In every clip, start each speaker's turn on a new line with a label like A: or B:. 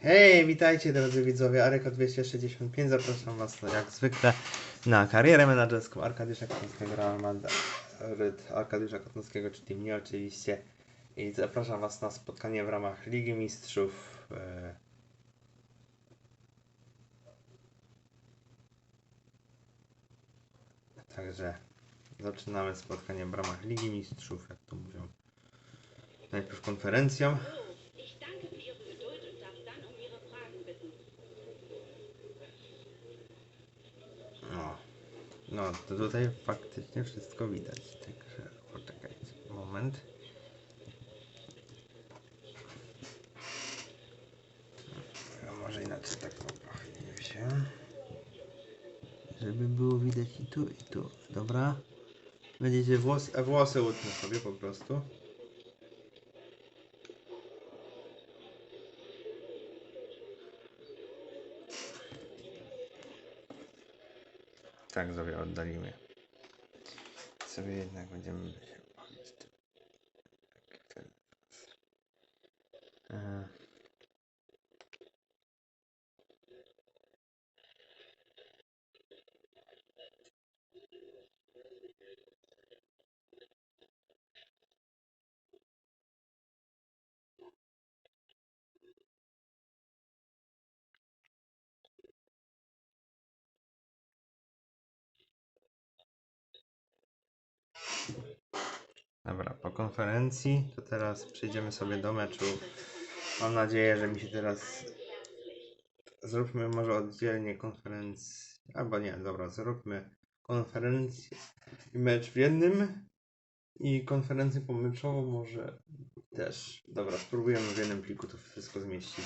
A: Hej, witajcie drodzy widzowie, Areka 265, zapraszam was jak zwykle na karierę menedżerską Arkadiusza Kotowskiego, Real Madryt, Arkadiusza Kotowskiego, czyli mnie oczywiście i zapraszam was na spotkanie w ramach Ligi Mistrzów e, Także zaczynamy spotkanie w ramach Ligi Mistrzów, jak to mówią. Najpierw konferencją. No, no to tutaj faktycznie wszystko widać. Także poczekajcie moment. A może inaczej tak pochylimy się. Żeby było widać i tu, i tu. Dobra. Będziecie włosy, a włosy utnę sobie po prostu. Oddalimy. Sobie jednak będziemy Dobra, po konferencji to teraz przejdziemy sobie do meczu. Mam nadzieję, że mi się teraz. Zróbmy może oddzielnie konferencję. Albo nie, dobra, zróbmy konferencję i mecz w jednym. I konferencję pomyczową może też. Dobra, spróbujemy w jednym pliku to wszystko zmieścić.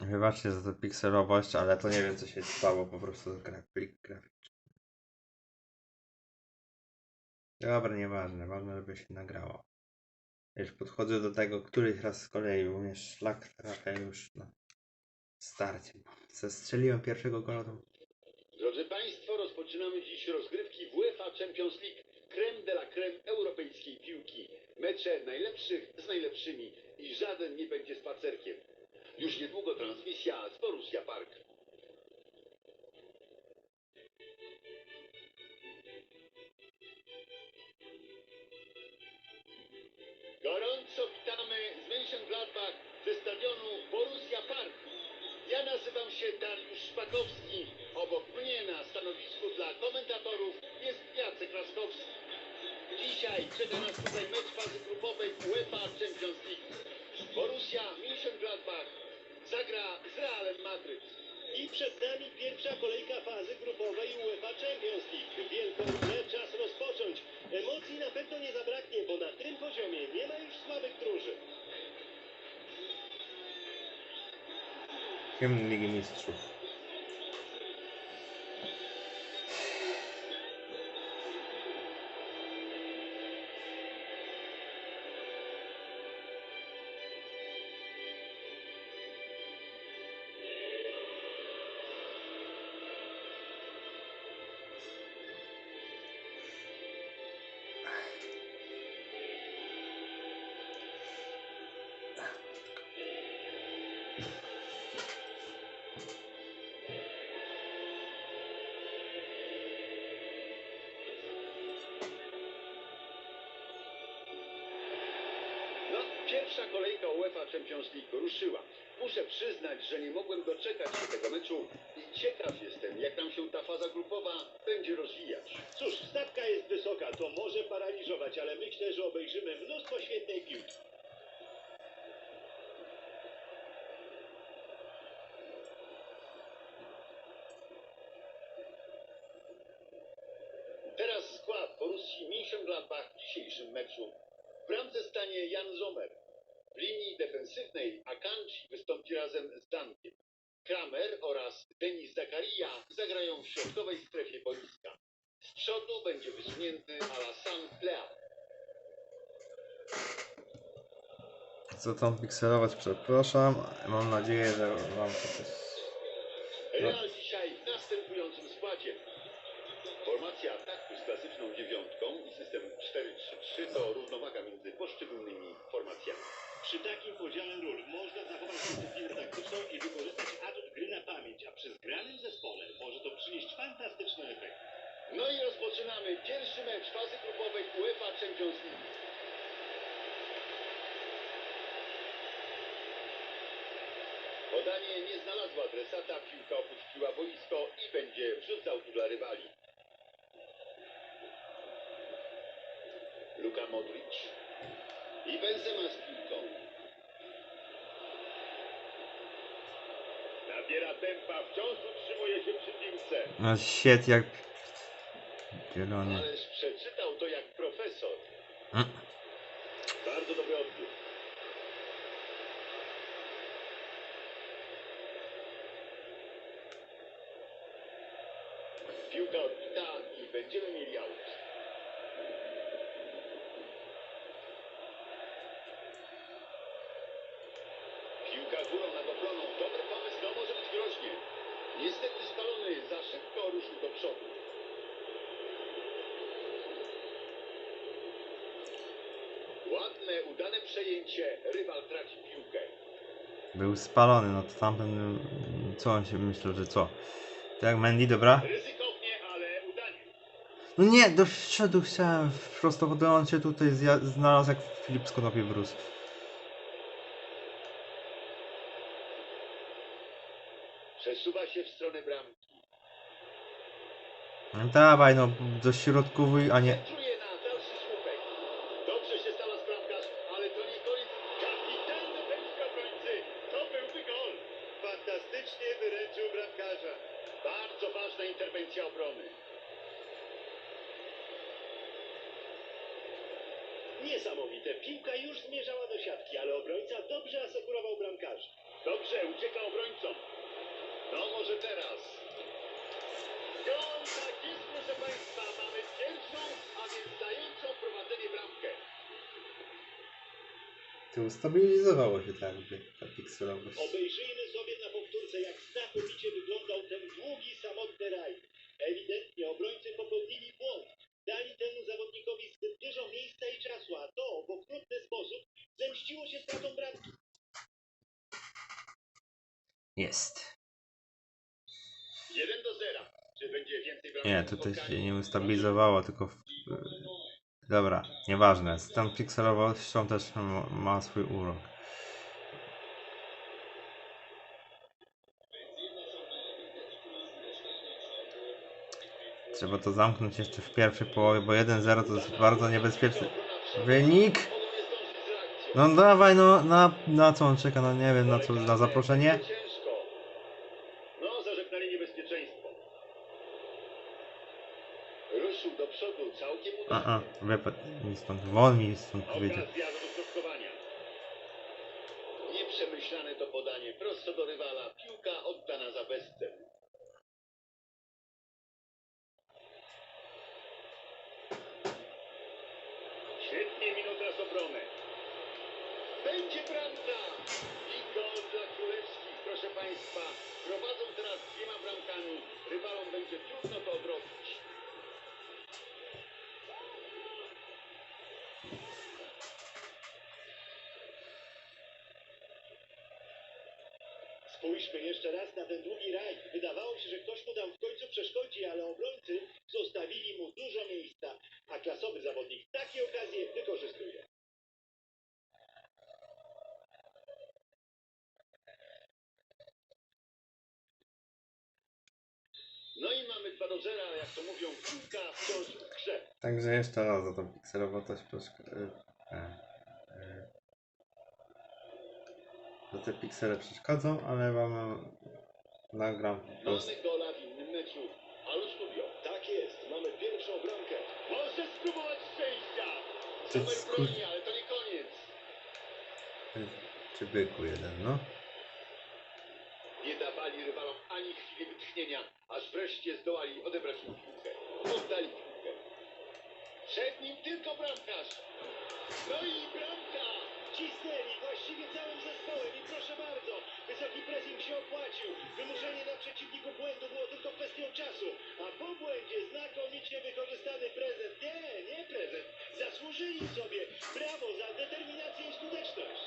A: Wybaczcie za tę pikselowość, ale to nie wiem co się stało, po prostu gra- plik graficzny. Dobra, nieważne, ważne żeby się nagrało. Już podchodzę do tego któryś raz z kolei, bo mnie szlak trafia już na starcie. Zestrzeliłem pierwszego gola,
B: Drodzy Państwo, rozpoczynamy dziś rozgrywki UEFA Champions League. Creme de la creme europejskiej piłki. Mecze najlepszych z najlepszymi i żaden nie będzie spacerkiem. Już niedługo transmisja z Borussia Park. Gorąco witamy z Mönchengladbach ze stadionu Borussia Park. Ja nazywam się Dariusz Szpakowski. Obok mnie na stanowisku dla komentatorów jest Jacek Laskowski. Dzisiaj czeka nas tutaj mecz fazy grupowej UEFA Champions League. Borussia Mönchengladbach zagra z Realem Madryt.
C: I przed nami pierwsza kolejka fazy grupowej UEFA Champions League. Wielką grę czas rozpocząć. Emocji na pewno nie zabraknie, bo na tym poziomie nie ma już słabych drużyn.
A: hymn Ligi Mistrzów.
B: Pierwsza kolejka UEFA Champions League ruszyła. Muszę przyznać, że nie mogłem doczekać się tego meczu i ciekaw jestem, jak nam się ta faza grupowa będzie rozwijać.
C: Cóż, stawka jest wysoka, to może paraliżować, ale myślę, że obejrzymy mnóstwo świetnej piłki.
B: Teraz skład Borussii Mönchengladbach w dzisiejszym meczu. W bramce stanie Jan Zomer. W linii defensywnej Akanji wystąpi razem z Dankiem. Kramer oraz Denis Zakaria zagrają w środkowej strefie boiska. Z przodu będzie wysunięty Alassane Plea.
A: Co tam pikselować, przepraszam. Mam nadzieję, że wam to też
B: Real dzisiaj w następującym składzie. Formacja ataku z klasyczną dziewiątką i system 4-3-3 to równowaga między poszczególnymi formacjami.
C: Przy takim podziale ról można zachować dyscyplinę taktyczną i wykorzystać atut gry na pamięć, a przy zgranym zespole może to przynieść fantastyczny efekt.
B: No i rozpoczynamy pierwszy mecz fazy grupowej UEFA Champions League. Podanie nie znalazło adresata, piłka opuściła boisko i będzie wrzucał tu dla rywali. Luka Modric i Benzema z piłką. Nabiera tempa, wciąż utrzymuje się przy piłce.
A: No świet jak... Zielony.
B: Ależ przeczytał to jak profesor.
A: Mm.
B: Bardzo dobry odbiór. Piłka odbita i będziemy mieli aut. Piłka górą nad obroną. Dobry pomysł, no może być groźnie. Niestety spalony, za szybko ruszył do przodu. Ładne, udane przejęcie. Rywal traci piłkę.
A: Był spalony, no to tamten... Co on się myślał, że co? Tak, Mandy, dobra?
B: Ryzykownie, ale udanie.
A: No nie, do przodu chciałem prosto, on się tutaj znalazł jak Filip z Konopi Bruce.
B: Przesuwa się w stronę bramki.
A: No Dawaj no, do środkowej, a nie...
B: ważna interwencja obrony.
C: Niesamowite. Piłka już zmierzała do siatki, ale obrońca dobrze asekurował bramkarza.
B: Dobrze, ucieka obrońcom. No może teraz. Gol, tak jest, proszę Państwa. Mamy pierwszą, a więc dającą
A: Ustabilizowało się jakby ta pikselowość.
C: Obejrzyjmy sobie na powtórce, jak znakomicie wyglądał ten długi, samotny rajd. Ewidentnie obrońcy popełnili błąd. Dali temu zawodnikowi zbyt dużo miejsca i czasu, a to w okrutny sposób zemściło się stratą bramki.
A: Jest.
B: 1 do 0. Czy będzie więcej bramek?
A: Nie, tutaj się nie ustabilizowało, tylko... W... Dobra, nieważne. Z tą pikselowością też ma- swój urok. Trzeba to zamknąć jeszcze w pierwszej połowie, bo 1-0 to jest bardzo niebezpieczny wynik. No dawaj, no na, na co on czeka, no nie wiem, na co, na zaproszenie?
B: Ciężko. No, zażegnali niebezpieczeństwo. Ruszył do przodu całkiem
A: A, a,
B: udanie.
A: Wypadł mi stąd, won mi stąd powiedział.
B: Nieprzemyślane to podanie prosto do rywala. Piłka oddana za. Mamy 2 do 0, ale jak to mówią, grze.
A: Także jeszcze raz za tą pikselowość przeszk- e, e, e. Że te piksele przeszkodzą, ale wam nagram po prostu.
B: Mamy gola w innym meczu.
C: Tak jest, mamy pierwszą bramkę.
B: Spróbować szczęścia. Super broni, ale to nie koniec.
A: Czy byku jeden, no?
B: Wytchnienia, aż wreszcie zdołali odebrać mu piłkę. Oddali piłkę. Przed nim tylko bramkarz. No i bramka.
C: Cisnęli właściwie całym zespołem i proszę bardzo, Wysoki pressing się opłacił. Wymuszenie na przeciwniku błędu było tylko kwestią czasu. A po błędzie znakomicie wykorzystany prezent. Nie, nie prezent. Zasłużyli sobie. Brawo za determinację i skuteczność.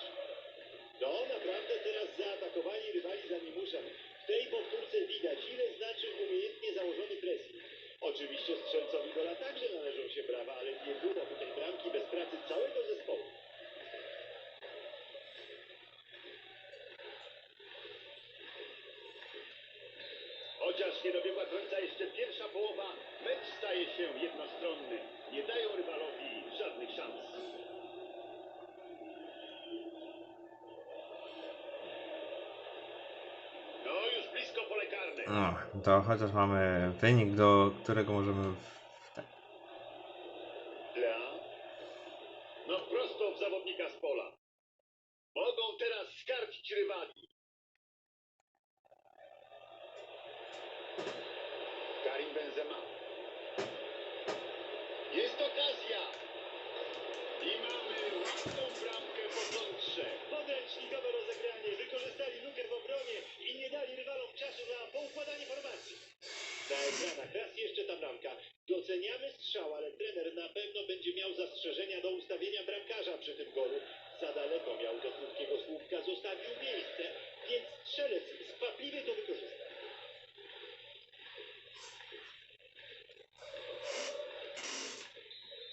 C: No, naprawdę teraz zaatakowali rywali za Mimuszem. W tej powtórce widać, ile znaczy umiejętnie założony pressing. Oczywiście strzelcowi gola także należą się brawa, ale nie było tutaj bramki bez pracy całego zespołu.
B: Chociaż nie dobiegła końca jeszcze pierwsza połowa, mecz staje się jednostronny. Nie dają rywalowi żadnych szans. No,
A: to chociaż mamy wynik, do którego możemy...
C: Raz jeszcze ta bramka. Doceniamy strzał, ale trener na pewno będzie miał zastrzeżenia do ustawienia bramkarza przy tym golu. Za daleko miał do krótkiego słówka, zostawił miejsce, więc strzelec skwapliwie to wykorzystał.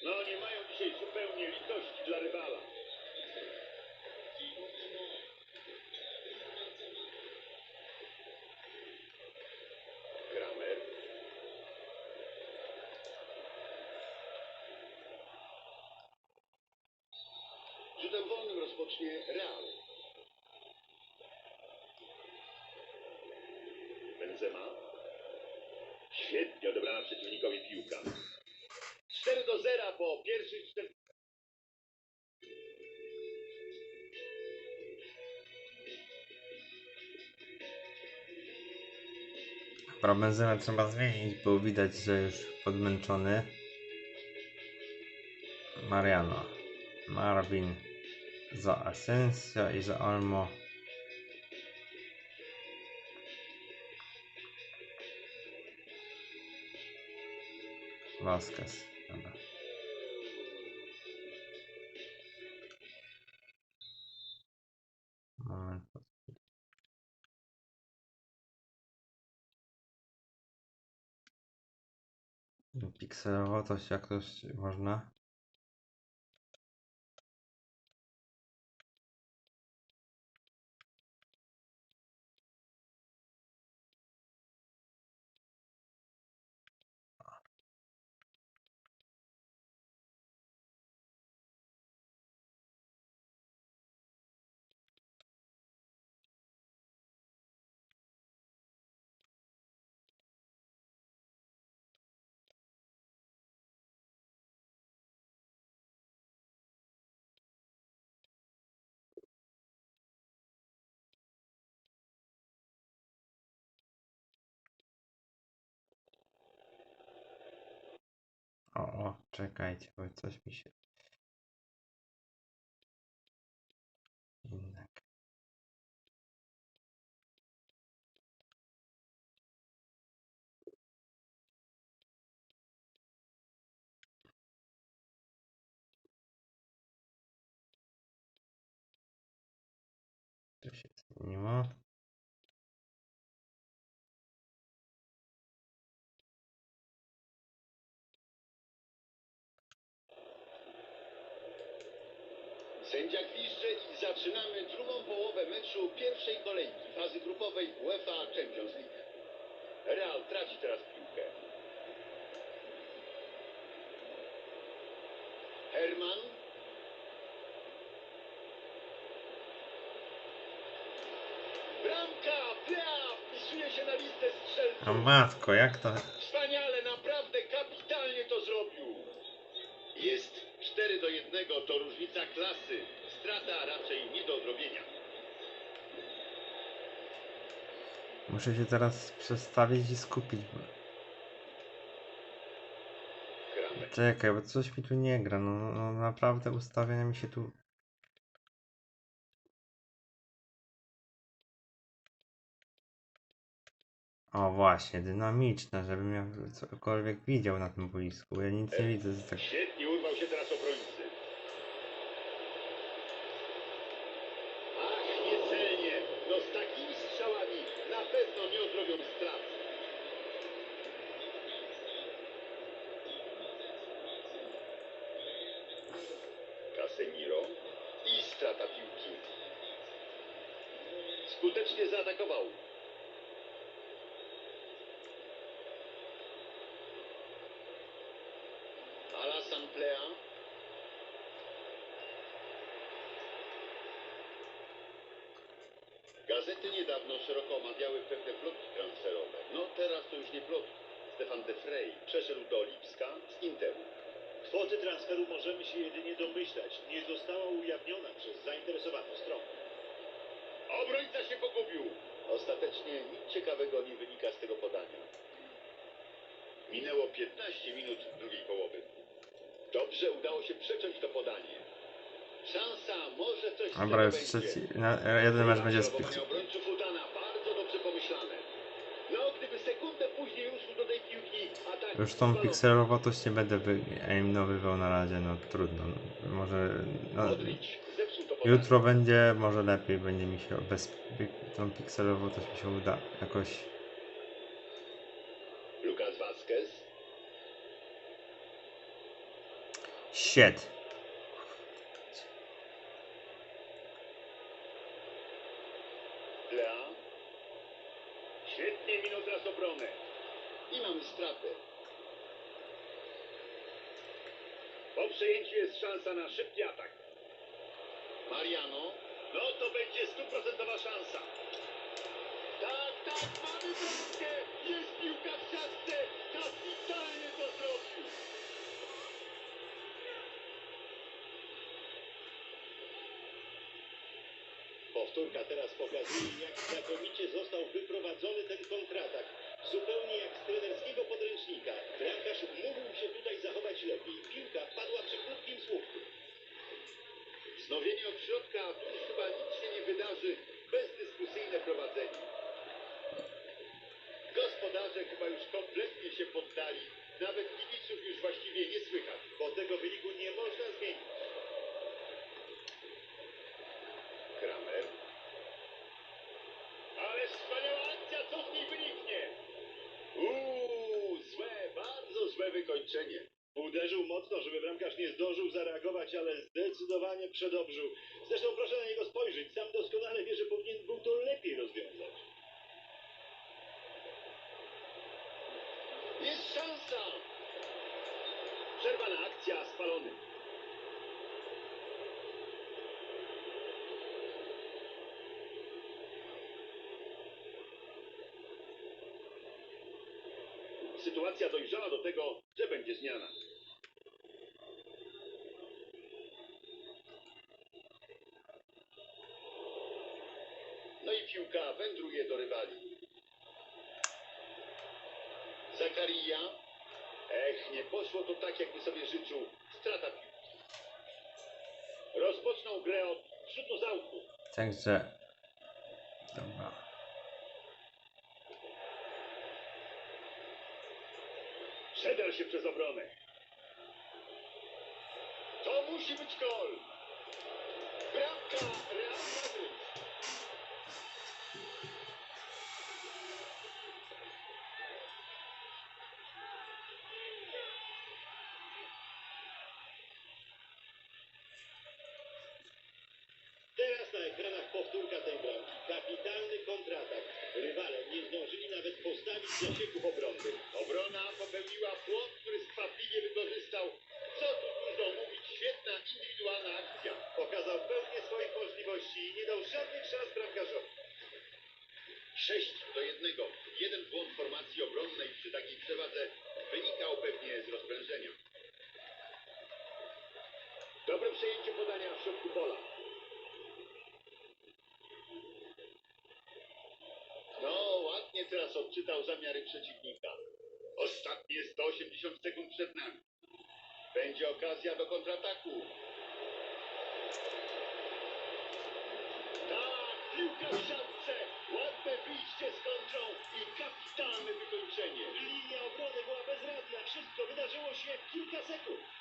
B: No nie mają dzisiaj zupełnie litości dla rywala. Kramer. Rzutem rozpocznie Real. Benzema. Świetnie odebrana przeciwnikowi piłka. 4 do 0 po pierwszych 4.
A: Dobra, trzeba zmienić, bo widać, że już podmęczony. Mariano. Marvin. Za Asensio i za Olmo. Vasquez. Dobra. Moment. Pikselowo to się jakoś można. Czekajcie, bo coś mi się. Innek. Tu się zmieniło.
B: Sędzia gwizdże i zaczynamy drugą połowę meczu pierwszej kolejki fazy grupowej UEFA Champions League. Real traci teraz piłkę. Herman. Bramka! Plea! Wpisuje się na listę
A: A
B: strzelców.
A: matko, jak to.
B: 4 do 1, to różnica klasy. Strata raczej nie do odrobienia.
A: Muszę się teraz przestawić i skupić. Czekaj, bo coś mi tu nie gra. No, no, no naprawdę ustawienia mi się tu O właśnie, dynamiczna, żebym ja cokolwiek widział na tym boisku. Ja nic nie widzę z tak.
B: Świetnie urwał się teraz obrońcy. Ach, niecelnie. No z takimi strzałami na pewno nie odrobią strat. Casemiro i strata piłki. Skutecznie zaatakował. Alassane Plea. Gazety niedawno szeroko omawiały pewne plotki transferowe. No teraz to już nie plotki. Stefan de Frey przeszedł do Lipska z Interu.
C: Kwoty transferu możemy się jedynie domyślać. Nie została ujawniona przez zainteresowaną stronę.
B: Obrońca się pogubił. Ostatecznie nic ciekawego nie wynika z tego podania. Minęło 15 minut drugiej połowy. Dobrze udało się przeciąć to podanie. Szansa, może coś
A: Dobra, już trzeci. Na, jeden mecz będzie z
B: Zaobserwowanie obrońców udana, bardzo dobrze pomyślane.
A: Już tą pikselowatość nie będę wyejmowywał na razie, no trudno. No, może. No, jutro będzie, może lepiej będzie mi się bez tą pikselowatość mi się uda jakoś.
B: Lucas Vazquez.
A: Shit.
B: Lea. Świetnie minął teraz obronę. I mamy stratę. Po przejęciu jest szansa na szybki atak. Mariano. No to będzie stuprocentowa szansa. Tak, tak, mamy bramkę. Jest piłka w siatce. Kapitalnie to zrobił.
C: Powtórka teraz pokazuje, jak znakomicie został wyprowadzony ten kontratak. Zupełnie jak z trenerskiego podręcznika. Bramkarz
B: Wznowienie od środka, tu już chyba nic się nie wydarzy. Bezdyskusyjne prowadzenie. Gospodarze chyba już kompletnie się poddali. Nawet kibiców już właściwie nie słychać.
C: Bo tego wyniku nie można zmienić.
B: Kramer. Ale wspaniała akcja, co z niej wyniknie? Uuu, złe, bardzo złe wykończenie.
C: Uderzył mocno, żeby bramkarz nie zdążył zareagować, ale zdecydowanie przedobrzył. Zresztą proszę na niego spojrzeć. Sam doskonale wie, że powinien był to lepiej rozwiązać.
B: Jest szansa! Przerwana akcja, spalony. Sytuacja dojrzała do tego, że będzie zmiana. No i piłka wędruje do rywali. Zakaria. Ech, nie poszło to tak, jakby sobie życzył. Strata piłki. Rozpoczną grę od rzutu z autu.
A: Także. Dobra.
B: Przedarł się przez obronę. To musi być gol.
C: Nawet postawić zasieków obronnych.
B: Obrona popełniła błąd, który skwapliwie wykorzystał. Co tu dużo mówić, świetna indywidualna akcja.
C: Pokazał pełnię swoich możliwości i nie dał żadnych szans bramkarzowi.
B: 6 do 1. Jeden błąd formacji obronnej przy takiej przewadze wynikał pewnie z rozprężenia. Dobre przejęcie podania w środku pola. No, ładnie teraz odczytał zamiary przeciwnika. Ostatnie 180 sekund przed nami. Będzie okazja do kontrataku. Tak, piłka w siatce. Świetne wyjście z kontrą i kapitalne wykończenie.
C: Linia obrony była bezradna. Wszystko wydarzyło się w kilka sekund.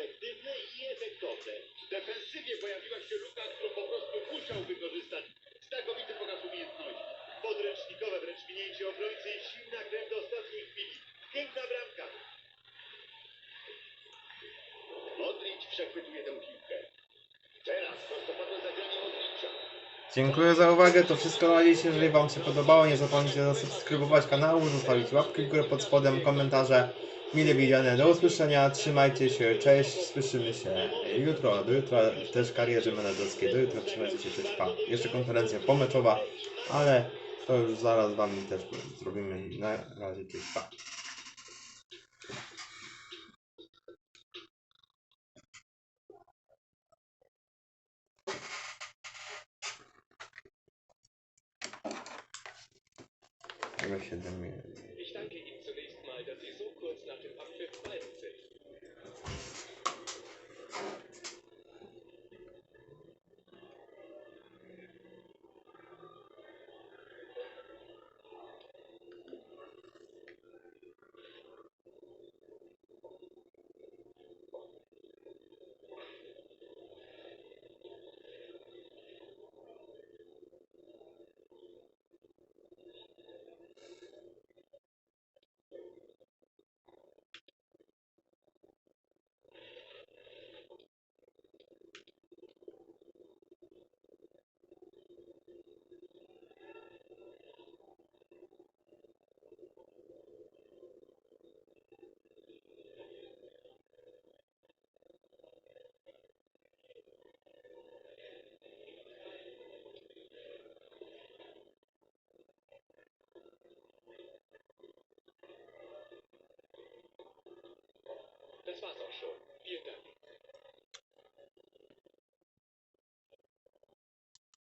C: Efektywne i efektowne.
B: W defensywie pojawiła się luka, którą po prostu musiał wykorzystać. Znakomity pokaz umiejętności.
C: Podręcznikowe wręcz minięcie obrońcy i silna krew do ostatniej chwili. Piękna bramka.
B: Modric przechwytuje tę piłkę. Teraz prostopadłe zagranie Modricza.
A: Dziękuję za uwagę, to wszystko na dziś. Jeżeli Wam się podobało, nie zapomnijcie zasubskrybować kanału, zostawić łapki w górę pod spodem, komentarze. Mile widziane, do usłyszenia, trzymajcie się, cześć, słyszymy się jutro, do jutra też karierze menedżerskiej, do jutra trzymajcie się, cześć, pa. Jeszcze konferencja pomeczowa, ale to już zaraz Wami też zrobimy, na razie, cześć, pa. 7 minut.
D: Nach dem Abpfiff bei uns 在下早时候，B N